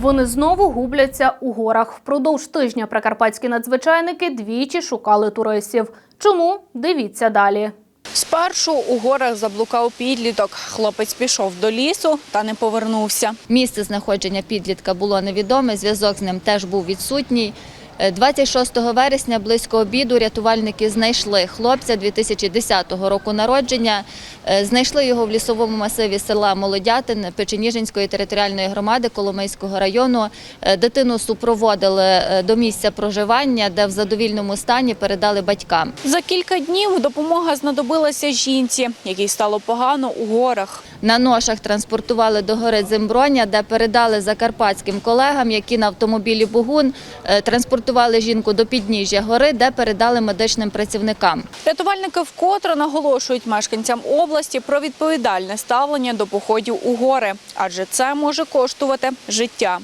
Вони знову губляться у горах. Впродовж тижня прикарпатські надзвичайники двічі шукали туристів. Чому? Дивіться далі. Спершу у горах заблукав підліток. Хлопець пішов до лісу та не повернувся. Місце знаходження підлітка було невідоме, зв'язок з ним теж був відсутній. Е, 26 вересня близько обіду рятувальники знайшли хлопця 2010 року народження. Е, Знайшли його в лісовому масиві села Молодятин Печеніжинської територіальної громади Коломийського району. Е, Дитину супроводили е, до місця проживання, де в задовільному стані передали батькам. За кілька днів допомога знадобилася жінці, якій стало погано у горах. На ношах транспортували до гори Дземброня, де передали закарпатським колегам, які на автомобілі Бугун е, транспортували жінку до підніжжя гори, де передали медичним працівникам. Рятувальники вкотре наголошують мешканцям області про відповідальне ставлення до походів у гори, адже це може коштувати життя.